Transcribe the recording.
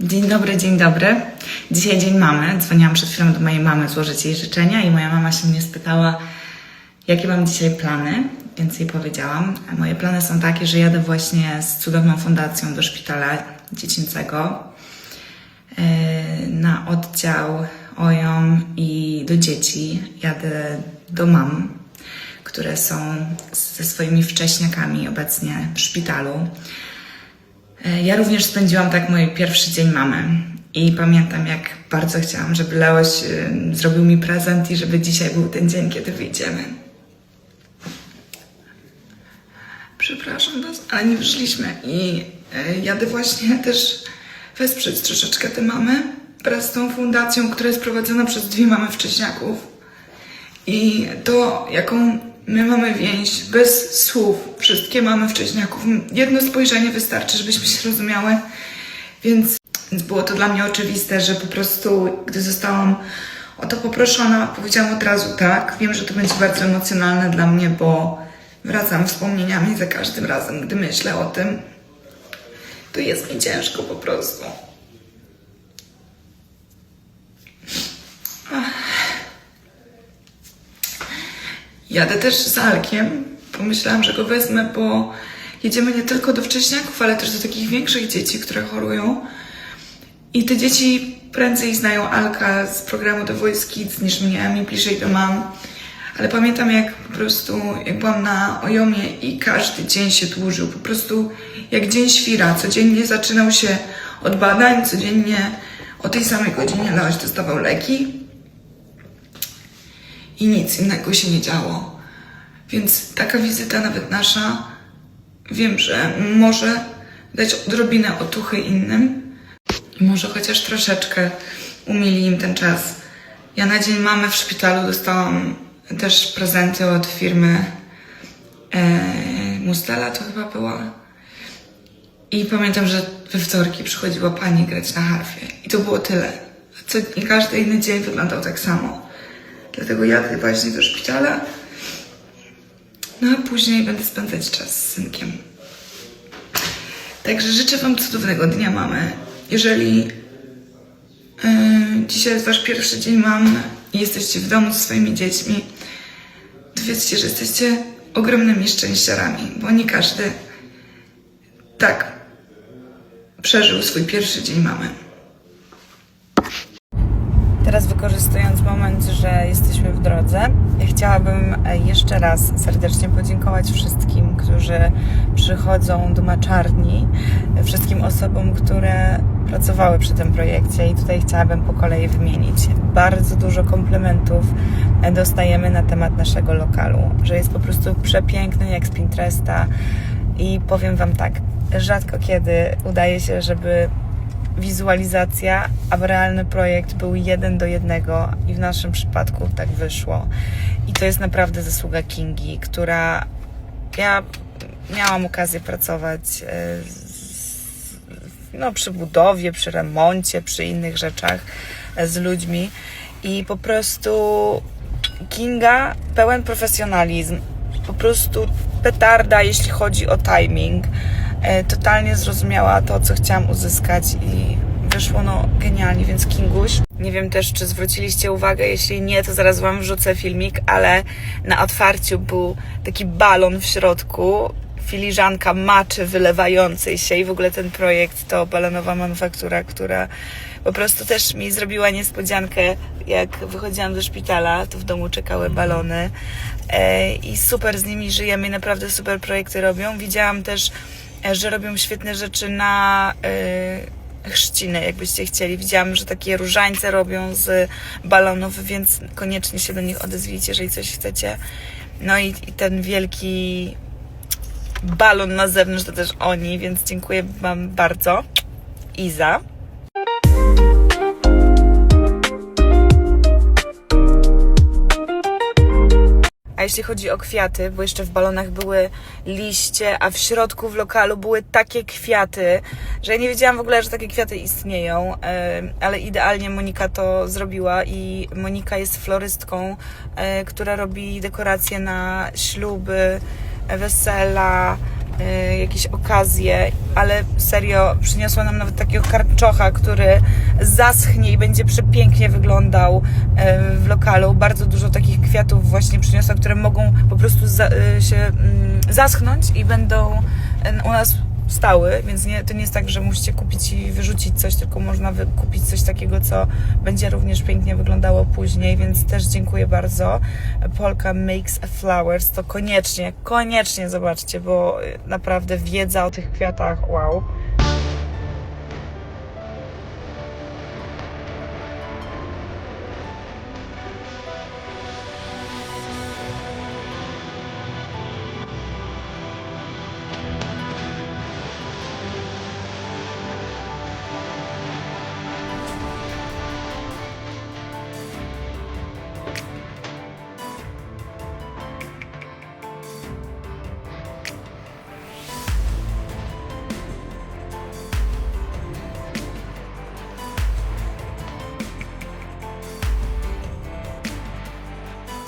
Dzień dobry, dzień dobry. Dzisiaj dzień mamy. Dzwoniłam przed chwilą do mojej mamy złożyć jej życzenia i moja mama się mnie spytała, jakie mam dzisiaj plany, więc jej powiedziałam. Moje plany są takie, że jadę właśnie z cudowną fundacją do szpitala dziecięcego yy, na oddział OJOM i do dzieci. Jadę do mam, które są ze swoimi wcześniakami obecnie w szpitalu. E, Ja również spędziłam tak mój pierwszy dzień mamy. I pamiętam, jak bardzo chciałam, żeby Leoś y, zrobił mi prezent i żeby dzisiaj był ten dzień, kiedy wyjdziemy. Przepraszam Was, ale nie wyszliśmy. I y, jadę właśnie też wesprzeć troszeczkę tę mamę wraz z tą fundacją, która jest prowadzona przez dwie mamy wcześniaków. I to, jaką my mamy więź, bez słów, wszystkie mamy wcześniaków, jedno spojrzenie wystarczy, żebyśmy się rozumiały. Więc, więc było to dla mnie oczywiste, że po prostu, gdy zostałam o to poproszona, powiedziałam od razu tak. Wiem, że to będzie bardzo emocjonalne dla mnie, bo wracam wspomnieniami za każdym razem, gdy myślę o tym. To jest mi ciężko po prostu. Jadę też z Alkiem. Pomyślałam, że go wezmę, bo jedziemy nie tylko do wcześniaków, ale też do takich większych dzieci, które chorują. I te dzieci prędzej znają Alka z programu The Voice Kids niż mnie, a mi bliżej do mam. Ale pamiętam, jak po prostu, jak byłam na Ojomie i każdy dzień się dłużył. Po prostu jak dzień świra. Codziennie zaczynał się od badań, codziennie o tej samej godzinie Leoś dostawał leki i nic innego się nie działo. Więc taka wizyta, nawet nasza, wiem, że może dać odrobinę otuchy innym może chociaż troszeczkę umili im ten czas. Ja na dzień mamy w szpitalu dostałam też prezenty od firmy e, Mustela, to chyba była. I pamiętam, że we wtorki przychodziła pani grać na harfie. I to było tyle. Co, każdy inny dzień wyglądał tak samo. Dlatego jadę właśnie do szpitala. No a później będę spędzać czas z synkiem. Także życzę Wam cudownego dnia mamy. Jeżeli yy, dzisiaj jest Wasz pierwszy dzień mamy i jesteście w domu ze swoimi dziećmi, to wiedzcie, że jesteście ogromnymi szczęściarami, bo nie każdy tak przeżył swój pierwszy dzień mamy. Teraz wykorzystując moment, że jesteśmy w drodze, chciałabym e, jeszcze raz serdecznie podziękować wszystkim, którzy przychodzą do maczarni, e, wszystkim osobom, które pracowały przy tym projekcie i tutaj chciałabym po kolei wymienić. Bardzo dużo komplementów e, dostajemy na temat naszego lokalu, że jest po prostu przepiękny jak z Pinteresta i powiem Wam tak, rzadko kiedy udaje się, żeby wizualizacja, a realny projekt był jeden do jednego i w naszym przypadku tak wyszło. I to jest naprawdę zasługa Kingi, która ja miałam okazję pracować e, z, no, przy budowie, przy remoncie, przy innych rzeczach e, z ludźmi i po prostu Kinga pełen profesjonalizm, po prostu petarda, jeśli chodzi o timing. E, totalnie zrozumiała to, co chciałam uzyskać i wyszło no genialnie, więc Kinguś. Nie wiem też, czy zwróciliście uwagę, jeśli nie, to zaraz Wam wrzucę filmik, ale na otwarciu był taki balon w środku, filiżanka maczy wylewającej się i w ogóle ten projekt to balonowa manufaktura, która po prostu też mi zrobiła niespodziankę, jak wychodziłam do szpitala, to w domu czekały balony e, i super z nimi żyjemy i naprawdę super projekty robią. Widziałam też, że robią świetne rzeczy na e, chrzciny, jakbyście chcieli. Widziałam, że takie różańce robią z balonów, więc koniecznie się do nich odezwijcie, jeżeli coś chcecie. No i, i ten wielki balon na zewnątrz to też oni, więc dziękuję Wam bardzo. Iza. Jeśli chodzi o kwiaty, bo jeszcze w balonach były liście, a w środku w lokalu były takie kwiaty, że ja nie wiedziałam w ogóle, że takie kwiaty istnieją, ale idealnie Monika to zrobiła i Monika jest florystką, e, która robi dekoracje na śluby, wesela, y, jakieś okazje, ale serio przyniosła nam nawet takiego karczocha, który zaschnie i będzie przepięknie wyglądał y, w lokalu. Bardzo dużo takich kwiatów właśnie przyniosła, które mogą po prostu za, y, się mm, zaschnąć i będą y, u nas stały, więc nie, to nie jest tak, że musicie kupić i wyrzucić coś, tylko można wy- kupić coś takiego, co będzie również pięknie wyglądało później, więc też dziękuję bardzo. Polka Makes Flowers, to koniecznie, koniecznie zobaczcie, bo y, naprawdę wiedza o tych kwiatach, wow.